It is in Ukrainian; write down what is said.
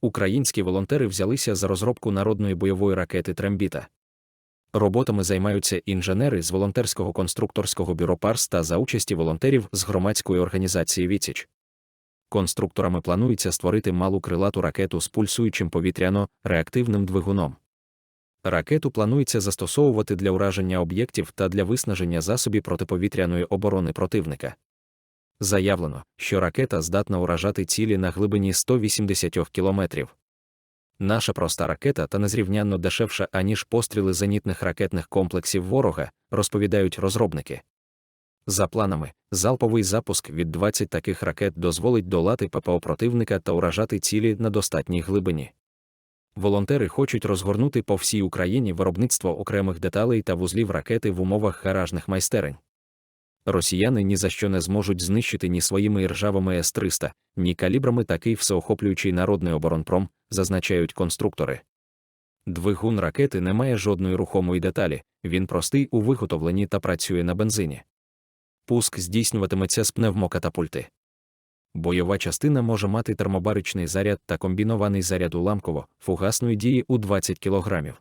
Українські волонтери взялися за розробку народної бойової ракети Трембіта. Роботами займаються інженери з волонтерського конструкторського бюро Парс та за участі волонтерів з громадської організації Віціч. Конструкторами планується створити малу крилату ракету з пульсуючим повітряно-реактивним двигуном. Ракету планується застосовувати для ураження об'єктів та для виснаження засобів протиповітряної оборони противника. Заявлено, що ракета здатна уражати цілі на глибині 180 кілометрів. Наша проста ракета та незрівнянно дешевша, аніж постріли зенітних ракетних комплексів ворога, розповідають розробники. За планами, залповий запуск від 20 таких ракет дозволить долати ППО противника та уражати цілі на достатній глибині. Волонтери хочуть розгорнути по всій Україні виробництво окремих деталей та вузлів ракети в умовах гаражних майстерень. Росіяни ні за що не зможуть знищити ні своїми іржавими С-300, ні калібрами такий всеохоплюючий народний оборонпром, зазначають конструктори. Двигун ракети не має жодної рухомої деталі, він простий у виготовленні та працює на бензині. Пуск здійснюватиметься з пневмокатапульти. Бойова частина може мати термобаричний заряд та комбінований заряд уламково фугасної дії у 20 кг.